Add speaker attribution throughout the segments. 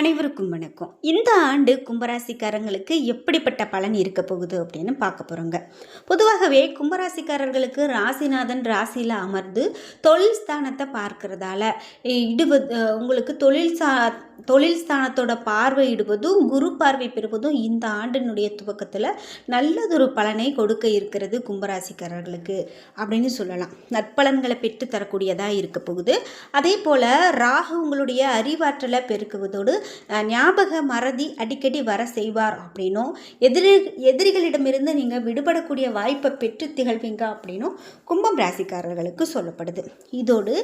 Speaker 1: அனைவருக்கும் வணக்கம். இந்த ஆண்டு கும்பராசிக்காரங்களுக்கு எப்படிப்பட்ட பலன் இருக்க போகுது அப்படின்னு பார்க்க போகிறோங்க பொதுவாகவே கும்பராசிக்காரர்களுக்கு ராசிநாதன் ராசியில் அமர்ந்து தொழில் ஸ்தானத்தை பார்க்கறதால இடுவது உங்களுக்கு தொழில் சா தொழில் ஸ்தானத்தோட பார்வையிடுவதும் குரு பார்வை பெறுவதும் இந்த ஆண்டினுடைய துவக்கத்தில் நல்லதொரு பலனை கொடுக்க இருக்கிறது கும்பராசிக்காரர்களுக்கு அப்படின்னு சொல்லலாம். நற்பலன்களை பெற்று தரக்கூடியதாக இருக்க போகுது. அதே போல் ராகு உங்களுடைய அறிவாற்றலை பெருக்குவதோடு ஞாபக மறதி அடிக்கடி வர செய்வார் அப்படின்னும் எதிரி எதிரிகளிடமிருந்து நீங்கள் விடுபடக்கூடிய வாய்ப்பை பெற்று திகழ்வீங்க அப்படின்னும் கும்பம் ராசிக்காரர்களுக்கு சொல்லப்படுது. இதோடு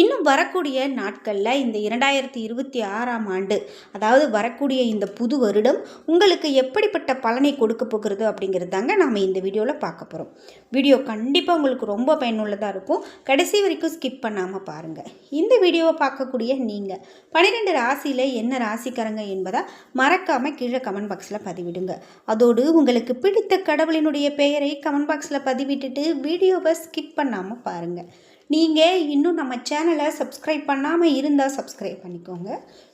Speaker 1: இன்னும் வரக்கூடிய நாட்களில் இந்த இரண்டாயிரத்தி இருபத்தி ஆறாம் ஆண்டு அதாவது வரக்கூடிய இந்த புது வருடம் உங்களுக்கு எப்படிப்பட்ட பலனை கொடுக்க போகிறது அப்படிங்கிறது தாங்க நாம் இந்த வீடியோவில் பார்க்க போகிறோம் வீடியோ கண்டிப்பாக உங்களுக்கு ரொம்ப பயனுள்ளதாக இருக்கும். கடைசி வரைக்கும் ஸ்கிப் பண்ணாமல் பாருங்கள் இந்த வீடியோவை பார்க்கக்கூடிய நீங்கள் பன்னிரெண்டு ராசியில் என்ன ராசிக்காரங்க என்பதை மறக்காமல் கீழே கமெண்ட் பாக்ஸில் பதிவிடுங்க. அதோடு உங்களுக்கு பிடித்த கடவுளினுடைய பெயரை கமெண்ட் பாக்ஸில் பதிவிட்டுட்டு வீடியோவை ஸ்கிப் பண்ணாமல் பாருங்கள் நீங்கள் இன்னும் நம்ம சேனலை சப்ஸ்கிரைப் பண்ணாமல் இருந்தால் சப்ஸ்கிரைப் பண்ணிக்கோங்க.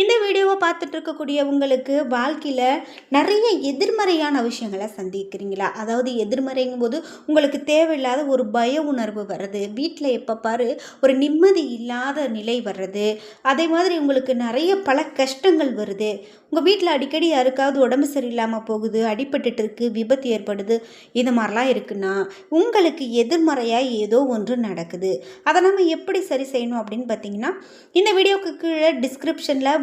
Speaker 1: இந்த வீடியோவை பார்த்துட்டு இருக்கக்கூடிய உங்களுக்கு வாழ்க்கையில் நிறைய எதிர்மறையான விஷயங்களை சந்திக்கிறீங்களா? அதாவது எதிர்மறைங்கும் போது உங்களுக்கு தேவையில்லாத ஒரு பய உணர்வு வர்றது வீட்டில் எப்போ பாரு ஒரு நிம்மதி இல்லாத நிலை வர்றது அதே மாதிரி உங்களுக்கு நிறைய பல கஷ்டங்கள் வருது. உங்கள் வீட்டில் அடிக்கடி யாருக்காவது உடம்பு சரியில்லாமல் போகுது அடிபட்டுட்டு இருக்கு விபத்து ஏற்படுது இது மாதிரிலாம் இருக்குன்னா உங்களுக்கு எதிர்மறையாக ஏதோ ஒன்று நடக்குது. அதை நம்ம எப்படி சரி செய்யணும் அப்படின்னு பார்த்தீங்கன்னா இந்த வீடியோக்கு கீழே டிஸ்கிரிப்ஷனில்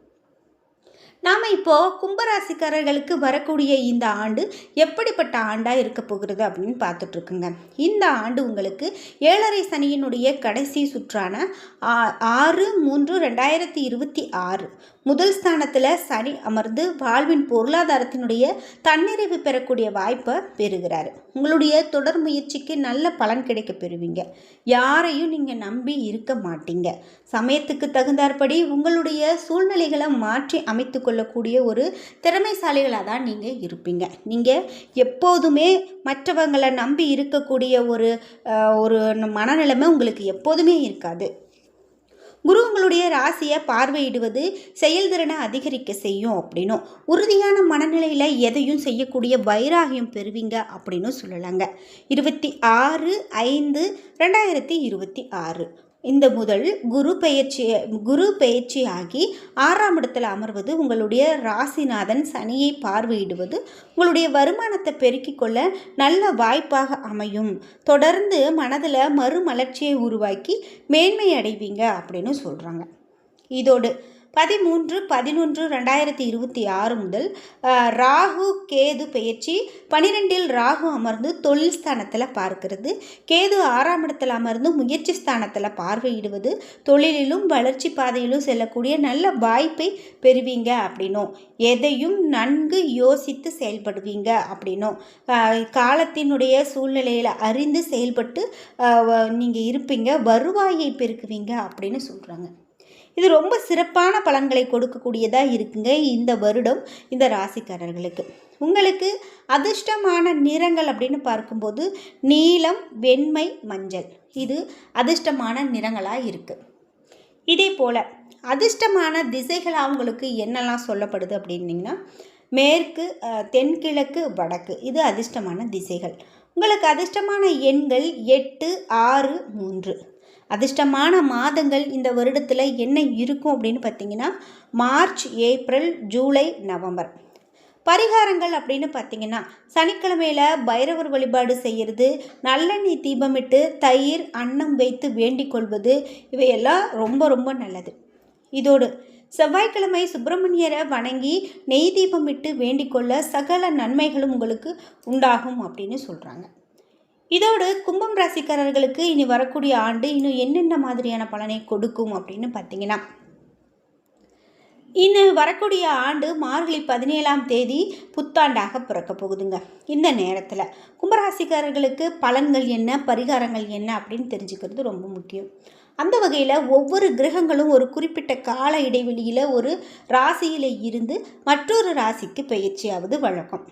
Speaker 1: நாம் இப்போது கும்பராசிக்காரர்களுக்கு வரக்கூடிய இந்த ஆண்டு எப்படிப்பட்ட ஆண்டாக இருக்க போகிறது அப்படின்னு பார்த்துட்ருக்குங்க இந்த ஆண்டு உங்களுக்கு ஏழரை சனியினுடைய கடைசி சுற்றான ஆ- ஆறு மூன்று ரெண்டாயிரத்தி இருபத்தி ஆறு. முதல் ஸ்தானத்தில் சனி அமர்ந்து வாழ்வின் பொருளாதாரத்தினுடைய தன்னிறைவு பெறக்கூடிய வாய்ப்பை பெறுகிறார். உங்களுடைய தொடர் முயற்சிக்கு நல்ல பலன் கிடைக்க பெறுவீங்க. யாரையும் நீங்கள் நம்பி இருக்க மாட்டீங்க. சமயத்துக்கு தகுந்தாற்படி உங்களுடைய சூழ்நிலைகளை மாற்றி அமைத்து கொள்ளக்கூடிய ஒரு திறமைசாலிகளாக தான் நீங்கள் இருப்பீங்க. நீங்கள் எப்போதுமே மற்றவங்களை நம்பி இருக்கக்கூடிய ஒரு ஒரு மனநிலைமை உங்களுக்கு எப்போதுமே இருக்காது. குரு உங்களுடைய ராசியை பார்வையிடுவது செயல்திறனை அதிகரிக்க செய்யும் அப்படின்னும். உறுதியான மனநிலையில் எதையும் செய்யக்கூடிய வைராகியம் பெறுவீங்க அப்படின்னு சொல்லலாங்க. இருபத்தி ஆறு ஐந்து ரெண்டாயிரத்தி இருபத்தி ஆறு. இந்த முதல் குரு பெயர்ச்சி குரு பெயர்ச்சி ஆகி ஆறாம் இடத்துல அமர்வது உங்களுடைய ராசிநாதன் சனியை பார்வையிடுவது உங்களுடைய வருமானத்தை பெருக்கிக் கொள்ள நல்ல வாய்ப்பாக அமையும். தொடர்ந்து மனதில் மறுமலர்ச்சியை உருவாக்கி மேன்மை அடைவீங்க அப்படின்னு சொல்கிறாங்க இதோடு பதிமூன்று பதினொன்று ரெண்டாயிரத்தி இருபத்தி ஆறு முதல் ராகு கேது பெயர்ச்சி பனிரெண்டில் ராகு அமர்ந்து தொழில் ஸ்தானத்தில் பார்க்கிறது. கேது ஆறாம் இடத்தில் அமர்ந்து முயற்சி ஸ்தானத்தில் பார்வையிடுவது. தொழிலிலும் வளர்ச்சி பாதையிலும் செல்லக்கூடிய நல்ல வாய்ப்பை பெறுவீங்க அப்படின்னும். எதையும் நன்கு யோசித்து செயல்படுவீங்க அப்படின்னும். காலத்தினுடைய சூழ்நிலையில் அறிந்து செயல்பட்டு நீங்கள் இருப்பீங்க. வருவாயை பெருக்குவீங்க அப்படின்னு சொல்கிறாங்க இது ரொம்ப சிறப்பான பலன்களை கொடுக்கக்கூடியதாக இருக்குங்க இந்த வருடம் இந்த ராசிக்காரர்களுக்கு. உங்களுக்கு அதிர்ஷ்டமான நிறங்கள் அப்படின்னு பார்க்கும்போது நீலம் வெண்மை மஞ்சள். இது அதிர்ஷ்டமான நிறங்களாக இருக்குது இதே போல் அதிர்ஷ்டமான திசைகள் அவங்களுக்கு என்னெல்லாம் சொல்லப்படுது அப்படின்னிங்கன்னா மேற்கு தென்கிழக்கு வடக்கு. இது அதிர்ஷ்டமான திசைகள். உங்களுக்கு அதிர்ஷ்டமான எண்கள் எட்டு ஆறு மூன்று. அதிர்ஷ்டமான மாதங்கள் இந்த வருடத்தில் என்ன இருக்கும் அப்படின்னு பார்த்தீங்கன்னா மார்ச் ஏப்ரல் ஜூலை நவம்பர். பரிகாரங்கள் அப்படின்னு பார்த்தீங்கன்னா சனிக்கிழமையில் பைரவர் வழிபாடு செய்கிறது நல்லெண்ணெய் தீபமிட்டு தயிர் அன்னம் வைத்து வேண்டிக் கொள்வது இவையெல்லாம் ரொம்ப ரொம்ப நல்லது. இதோடு செவ்வாய்க்கிழமை சுப்பிரமணியரை வணங்கி நெய் தீபமிட்டு வேண்டிக் கொள்ள சகல நன்மைகளும் உங்களுக்கு உண்டாகும் அப்படின்னு சொல்கிறாங்க இதோடு கும்பம் ராசிக்காரர்களுக்கு இனி வரக்கூடிய ஆண்டு இன்னும் என்னென்ன மாதிரியான பலனை கொடுக்கும் அப்படின்னு பார்த்தீங்கன்னா இன்னும் வரக்கூடிய ஆண்டு மார்கழி பதினேழாம் தேதி புத்தாண்டாக பிறக்க போகுதுங்க. இந்த நேரத்தில் கும்பராசிக்காரர்களுக்கு பலன்கள் என்ன பரிகாரங்கள் என்ன அப்படின்னு தெரிஞ்சுக்கிறது ரொம்ப முக்கியம். அந்த வகையில் ஒவ்வொரு கிரகங்களும் ஒரு குறிப்பிட்ட கால இடைவெளியில் ஒரு ராசியில் இருந்து மற்றொரு ராசிக்கு பயிற்சியாவது வழக்கம்.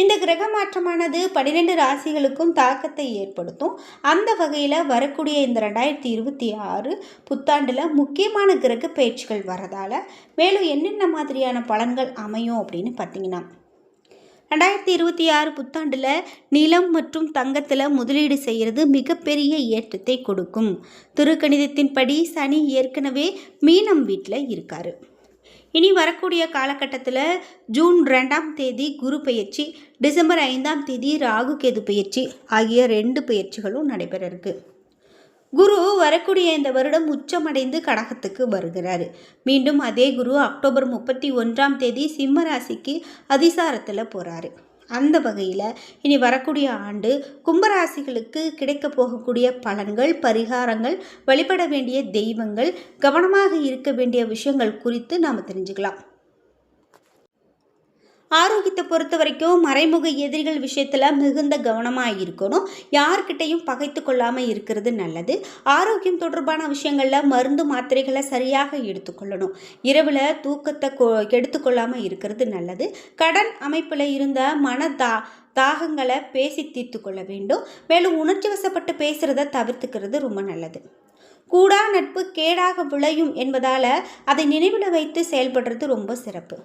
Speaker 1: இந்த கிரக மாற்றமானது பன்னிரெண்டு ராசிகளுக்கும் தாக்கத்தை ஏற்படுத்தும். அந்த வகையில் வரக்கூடிய இந்த ரெண்டாயிரத்தி இருபத்தி ஆறு புத்தாண்டில் முக்கியமான கிரக பயிற்சிகள் வரதால் மேலும் என்னென்ன மாதிரியான பலன்கள் அமையும் அப்படின்னு பார்த்தீங்கன்னா ரெண்டாயிரத்தி இருபத்தி ஆறு புத்தாண்டில் நிலம் மற்றும் தங்கத்தில் முதலீடு செய்கிறது மிகப்பெரிய ஏற்றத்தை கொடுக்கும். திருக்கணிதத்தின்படி சனி ஏற்கனவே மீனம் வீட்டில் இருக்கார். இனி வரக்கூடிய காலகட்டத்தில் ஜூன் ரெண்டாம் தேதி குரு பயிற்சி டிசம்பர் ஐந்தாம் தேதி ராகு கேது பயிற்சி ஆகிய ரெண்டு பயிற்சிகளும் நடைபெற இருக்கு. குரு வரக்கூடிய இந்த வருடம் உச்சமடைந்து கடகத்துக்கு வருகிறார். மீண்டும் அதே குரு அக்டோபர் முப்பத்தி ஒன்றாம் தேதி சிம்ம ராசிக்கு அதிசாரத்தில் போகிறாரு அந்த வகையில் இனி வரக்கூடிய ஆண்டு கும்பராசிகளுக்கு கிடைக்க போகக்கூடிய பலன்கள் பரிகாரங்கள் வழிபட வேண்டிய தெய்வங்கள் கவனமாக இருக்க வேண்டிய விஷயங்கள் குறித்து நாம் தெரிஞ்சுக்கலாம். ஆரோக்கியத்தை பொறுத்த வரைக்கும் மறைமுக எதிரிகள் விஷயத்தில் மிகுந்த கவனமாக இருக்கணும். யார்கிட்டையும் பகைத்து கொள்ளாமல் இருக்கிறது நல்லது. ஆரோக்கியம் தொடர்பான விஷயங்களில் மருந்து மாத்திரைகளை சரியாக எடுத்துக்கொள்ளணும். இரவில் தூக்கத்தை கொ கெடுத்துக்கொள்ளாமல் இருக்கிறது நல்லது. கடன் அமைப்பில் இருந்த மன தா தாகங்களை பேசி தீர்த்து கொள்ள வேண்டும். மேலும் உணர்ச்சி வசப்பட்டு பேசுகிறத தவிர்த்துக்கிறது ரொம்ப நல்லது. கூடா நட்பு கேடாக விளையும் என்பதால் அதை நினைவில் வைத்து செயல்படுறது ரொம்ப சிறப்பு.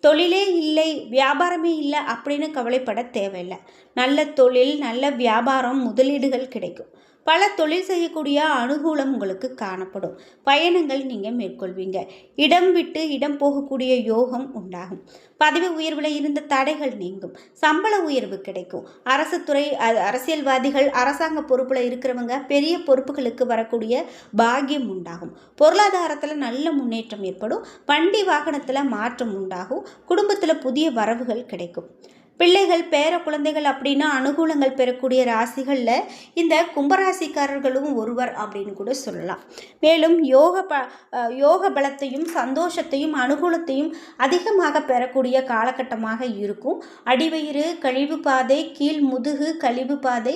Speaker 1: தொழிலே இல்லை வியாபாரமே இல்லை அப்படின்னு கவலைப்பட தேவையில்லை. நல்ல தொழில் நல்ல வியாபாரம் முதலீடுகள் கிடைக்கும். பல தொழில் செய்யக்கூடிய அனுகூலம் உங்களுக்கு காணப்படும். பயணங்கள் நீங்கள் மேற்கொள்வீங்க. இடம் விட்டு இடம் போகக்கூடிய யோகம் உண்டாகும். பதவி உயர்வில் இருந்த தடைகள் நீங்கும். சம்பள உயர்வு கிடைக்கும். அரசு துறை அரசியல்வாதிகள் அரசாங்க பொறுப்பில் இருக்கிறவங்க பெரிய பொறுப்புகளுக்கு வரக்கூடிய பாக்கியம் உண்டாகும். பொருளாதாரத்தில் நல்ல முன்னேற்றம் ஏற்படும். வண்டி வாகனத்தில் மாற்றம் உண்டாகும். குடும்பத்தில் புதிய வரவுகள் கிடைக்கும். பிள்ளைகள் பேர குழந்தைகள் அப்படின்னா அனுகூலங்கள் பெறக்கூடிய ராசிகளில் இந்த கும்பராசிக்காரர்களும் ஒருவர் அப்படின்னு கூட சொல்லலாம். மேலும் யோக ப யோக பலத்தையும் சந்தோஷத்தையும் அனுகூலத்தையும் அதிகமாக பெறக்கூடிய காலகட்டமாக இருக்கும். அடிவயிறு கழிவு பாதை கீழ் முதுகு கழிவு பாதை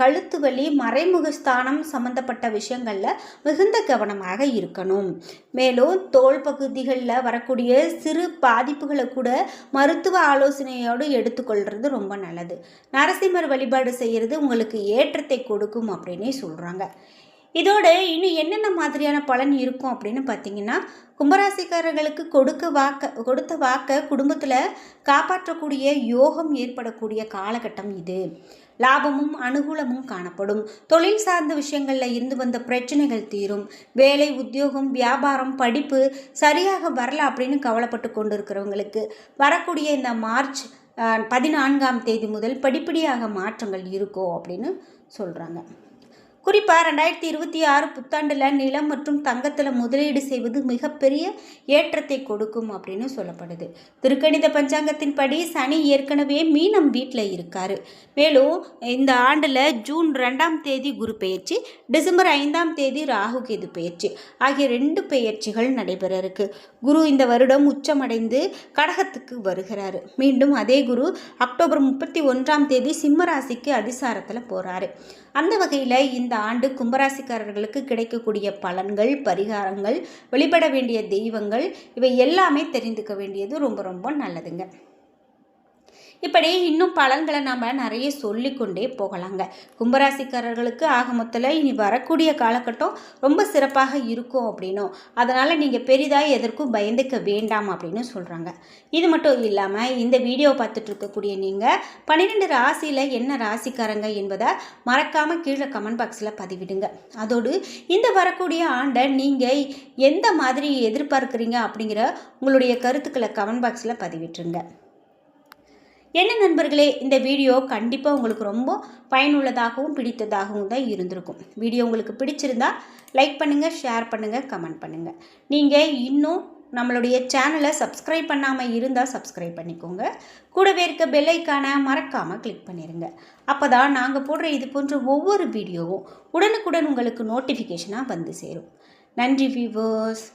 Speaker 1: கழுத்து வலி மறைமுக ஸ்தானம் சம்பந்தப்பட்ட விஷயங்களில் மிகுந்த கவனமாக இருக்கணும். மேலும் தோல் பகுதிகளில் வரக்கூடிய சிறு பாதிப்புகளை கூட மருத்துவ ஆலோசனையோடு எடு எடுத்துக்கொள்கிறது ரொம்ப நல்லது. நரசிம்மர் வழிபாடு செய்கிறது உங்களுக்கு ஏற்றத்தை கொடுக்கும் அப்படின்னே சொல்கிறாங்க இதோட இன்னும் என்னென்ன மாதிரியான பலன் இருக்கும் அப்படின்னு பார்த்தீங்கன்னா கும்பராசிக்காரர்களுக்கு கொடுக்க வாக்க கொடுத்த வாக்க குடும்பத்தில் காப்பாற்றக்கூடிய யோகம் ஏற்படக்கூடிய காலகட்டம் இது. லாபமும் அனுகூலமும் காணப்படும். தொழில் சார்ந்த விஷயங்களில் இருந்து வந்த பிரச்சனைகள் தீரும். வேலை உத்தியோகம் வியாபாரம் படிப்பு சரியாக வரல அப்படின்னு கவலைப்பட்டு கொண்டு இருக்கிறவங்களுக்கு வரக்கூடிய இந்த மார்ச் பதினான்காம் தேதி முதல் படிப்படியாக மாற்றங்கள் இருக்கும் அப்படின்னு சொல்கிறாங்க குறிப்பாக ரெண்டாயிரத்தி இருபத்தி ஆறு புத்தாண்டில் நிலம் மற்றும் தங்கத்தில் முதலீடு செய்வது மிகப்பெரிய ஏற்றத்தை கொடுக்கும் அப்படின்னு சொல்லப்படுது. திருக்கணித பஞ்சாங்கத்தின்படி சனி ஏற்கனவே மீனம் வீட்டில் இருக்கார். மேலும் இந்த ஆண்டில் ஜூன் ரெண்டாம் தேதி குரு பெயர்ச்சி டிசம்பர் ஐந்தாம் தேதி ராகு கேது பெயர்ச்சி ஆகிய ரெண்டு பெயர்ச்சிகள் நடைபெற இருக்கு. குரு இந்த வருடம் உச்சமடைந்து கடகத்துக்கு வருகிறார். மீண்டும் அதே குரு அக்டோபர் முப்பத்தி ஒன்றாம் தேதி சிம்மராசிக்கு அதிசாரத்தில் போகிறாரு அந்த வகையில் இந்த ஆண்டு கும்பராசிக்காரர்களுக்கு கிடைக்கக்கூடிய பலன்கள் பரிகாரங்கள் வழிபட வேண்டிய தெய்வங்கள் இவை எல்லாமே தெரிந்துக்க வேண்டியது ரொம்ப ரொம்ப நல்லதுங்க. இப்படி இன்னும் பலன்களை நம்ம நிறைய சொல்லிக்கொண்டே போகலாங்க. கும்பராசிக்காரர்களுக்கு ஆக மொத்தத்தில் இனி வரக்கூடிய காலகட்டம் ரொம்ப சிறப்பாக இருக்கும் அப்படின்னும். அதனால் நீங்கள் பெரிதாக எதற்கும் பயந்துக்க வேண்டாம் அப்படின்னு சொல்கிறாங்க இது மட்டும் இல்லாமல் இந்த வீடியோ பார்த்துட்டு இருக்கக்கூடிய நீங்கள் பன்னிரெண்டு ராசியில் என்ன ராசிக்காரங்க என்பதை மறக்காமல் கீழே கமெண்ட் பாக்ஸில் பதிவிடுங்க. அதோடு இந்த வரக்கூடிய ஆண்டை நீங்கள் எந்த மாதிரி எதிர்பார்க்குறீங்க அப்படிங்கிற உங்களுடைய கருத்துக்களை கமெண்ட் பாக்ஸில் பதிவிட்டுருங்க. என்ன நண்பர்களே இந்த வீடியோ கண்டிப்பாக உங்களுக்கு ரொம்ப பயனுள்ளதாகவும் பிடித்ததாகவும் தான் இருந்திருக்கும். வீடியோ உங்களுக்கு பிடிச்சிருந்தா லைக் பண்ணுங்கள் ஷேர் பண்ணுங்கள் கமெண்ட் பண்ணுங்கள் நீங்கள் இன்னும் நம்மளுடைய சேனலை சப்ஸ்கிரைப் பண்ணாமல் இருந்தால் சப்ஸ்கிரைப் பண்ணிக்கோங்க. கூடவே இருக்க பெல்லைக்கான மறக்காமல் கிளிக் பண்ணிடுங்க அப்போ தான் நாங்கள் போடுற இது போன்ற ஒவ்வொரு வீடியோவும் உடனுக்குடன் உங்களுக்கு நோட்டிஃபிகேஷனாக வந்து சேரும். நன்றி வியூவர்ஸ்